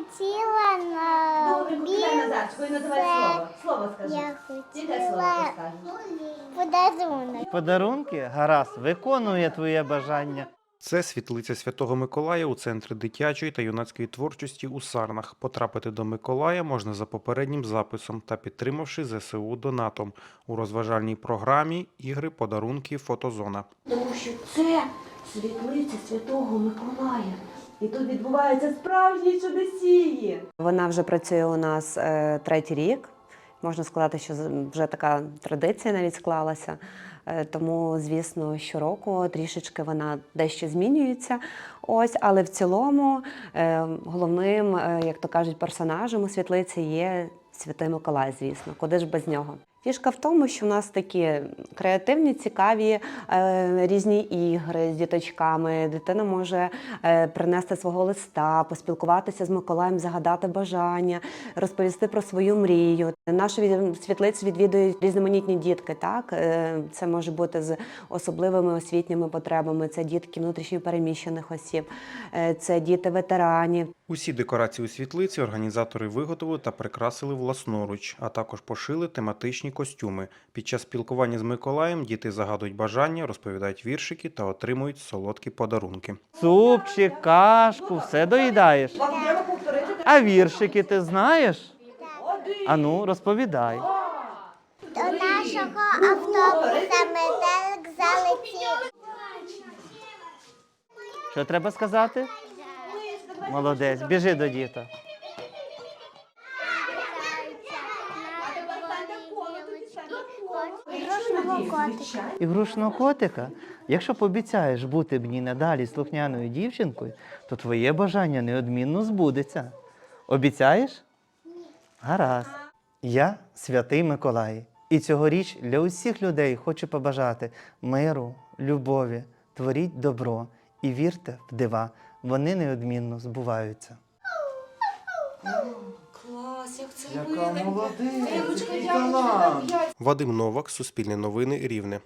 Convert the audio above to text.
хотіла на Добре, покидай Назарчику і називай слово. Слово скажи. Я Яке слово хотіла скажеш? подарунок. Подарунки? Гаразд, виконує твоє бажання. Це світлиця Святого Миколая у центрі дитячої та юнацької творчості у Сарнах. Потрапити до Миколая можна за попереднім записом та підтримавши ЗСУ донатом у розважальній програмі ігри, подарунки, фотозона. Тому що це світлиця Святого Миколая. І тут відбуваються справжні чудесії. Вона вже працює у нас е, третій рік. Можна сказати, що вже така традиція навіть склалася. Е, Тому, звісно, щороку трішечки вона дещо змінюється. Ось, але в цілому е, головним, е, як то кажуть, персонажем у світлиці є Святий Миколай, звісно, куди ж без нього. Фішка в тому, що у нас такі креативні, цікаві е, різні ігри з діточками. Дитина може е, принести свого листа, поспілкуватися з Миколаєм, загадати бажання, розповісти про свою мрію. Нашу від- світлицю відвідують різноманітні дітки. Так Е, це може бути з особливими освітніми потребами. Це дітки внутрішньо переміщених осіб, е, це діти ветеранів. Усі декорації у світлиці організатори виготовили та прикрасили власноруч, а також пошили тематичні костюми. Під час спілкування з Миколаєм діти загадують бажання, розповідають віршики та отримують солодкі подарунки. Супчик, кашку, все доїдаєш. А віршики ти знаєш? Ану, розповідай. До нашого автобуса метелик залетів. Що треба сказати? Молодець, біжи до діта. Ігрушного котика. Ігрушного котика, якщо пообіцяєш бути мені надалі слухняною дівчинкою, то твоє бажання неодмінно збудеться. Обіцяєш? Гаразд. Я святий Миколай. І цьогоріч для усіх людей хочу побажати миру, любові, творіть добро і вірте в дива. Вони неодмінно збуваються. Клас, як це Яка молодець! Який талант! Вадим Новак, Суспільне новини, Рівне.